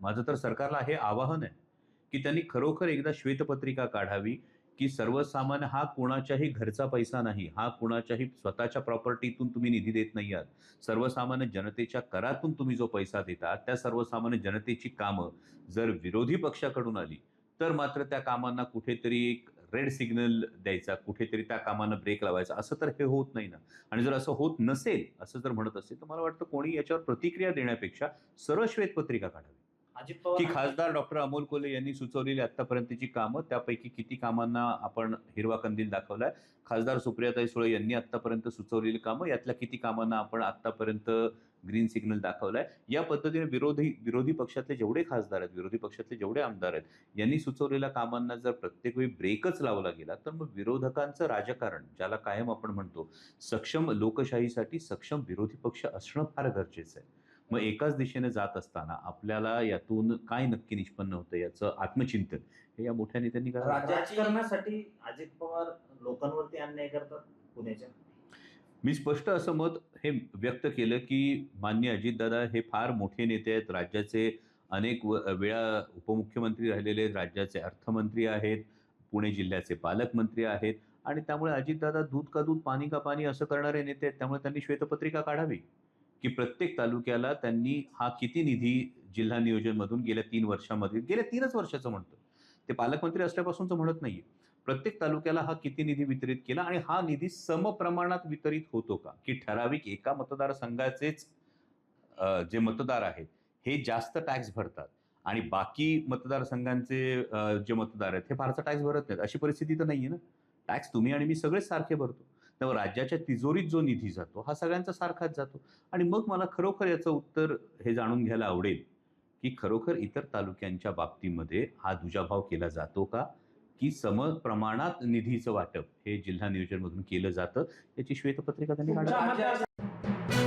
माझं तर सरकारला हे आवाहन आहे की त्यांनी खरोखर एकदा श्वेतपत्रिका काढावी की सर्वसामान्य हा कोणाच्याही घरचा पैसा नाही हा कोणाच्याही स्वतःच्या प्रॉपर्टीतून तुम्ही निधी देत नाही आहात. सर्वसामान्य जनतेच्या करातून तुम्ही जो पैसा देता त्या सर्वसामान्य जनतेची कामं जर विरोधी पक्षाकडून आली तर मात्र त्या कामांना कुठेतरी एक रेड सिग्नल द्यायचा कुठेतरी त्या कामांना ब्रेक लावायचा असं तर हे होत नाही ना. आणि जर असं होत नसेल असं जर म्हणत असेल तर मला वाटतं कोणी याच्यावर प्रतिक्रिया देण्यापेक्षा सरळ श्वेतपत्रिका काढावी. की खासदार डॉक्टर अमोल कोल्हे यांनी सुचवलेली आतापर्यंतची कामं त्यापैकी किती कामांना आपण हिरवा कंदील दाखवलाय. खासदार सुप्रियाताई सुळे यांनी आतापर्यंत सुचवलेली कामं यातल्या किती कामांना आपण आतापर्यंत ग्रीन सिग्नल दाखवलाय. या पद्धतीने विरोधी विरोधी पक्षातले जेवढे खासदार आहेत विरोधी पक्षातले जेवढे आमदार आहेत यांनी सुचवलेल्या कामांना जर प्रत्येक वेळी ब्रेकच लावला गेला तर मग विरोधकांचं राजकारण ज्याला कायम आपण म्हणतो सक्षम लोकशाहीसाठी सक्षम विरोधी पक्ष असणं फार गरजेचं आहे. मग एकाच दिशेने जात असताना आपल्याला यातून काय नक्की निष्पन्न होतं याचं आत्मचिंतन हे या मोठ्या नेत्यांनी करण्यासाठी अजित पवार लोकांवरती अन्याय करतात पुण्याच्या? मी स्पष्ट असं मत हे व्यक्त केलं की मान्य अजितदादा हे फार मोठे नेते आहेत. राज्याचे अनेक व- वेळा उपमुख्यमंत्री राहिलेले आहेत, राज्याचे अर्थमंत्री आहेत. पुणे जिल्ह्याचे पालकमंत्री आहेत. आणि त्यामुळे अजितदादा दूध का दूध पाणी का पाणी असं करणारे नेते आहेत. त्यामुळे त्यांनी श्वेतपत्रिका काढावी. की प्रत्येक तालुक्याला त्यांनी हा किती निधी जिल्हा नियोजनमधून गेल्या तीन वर्षामध्ये गेल्या तीनच वर्षाचं म्हणतो ते पालकमंत्री असल्यापासूनचं म्हणत नाहीये. प्रत्येक तालुक्याला हा किती निधी वितरित केला आणि हा निधी समप्रमाणात वितरित होतो का? की ठराविक एका मतदारसंघाचेच जे मतदार आहेत हे जास्त टॅक्स भरतात आणि बाकी मतदारसंघांचे जे मतदार आहेत हे फारसा टॅक्स भरत नाहीत. अशी परिस्थिती तर नाहीये ना. टॅक्स तुम्ही आणि मी सगळेच सारखे भरतो. तेव्हा राज्याच्या तिजोरीत जो निधी जातो हा सगळ्यांचा सारखाच जातो. आणि मग मला खरोखर याचं उत्तर हे जाणून घ्यायला आवडेल की खरोखर इतर तालुक्यांच्या बाबतीमध्ये हा दुजाभाव केला जातो का? की सम प्रमाणात निधीचं वाटप हे जिल्हा नियोजनमधून केलं जातं याची श्वेतपत्रिका त्यांनी काढली.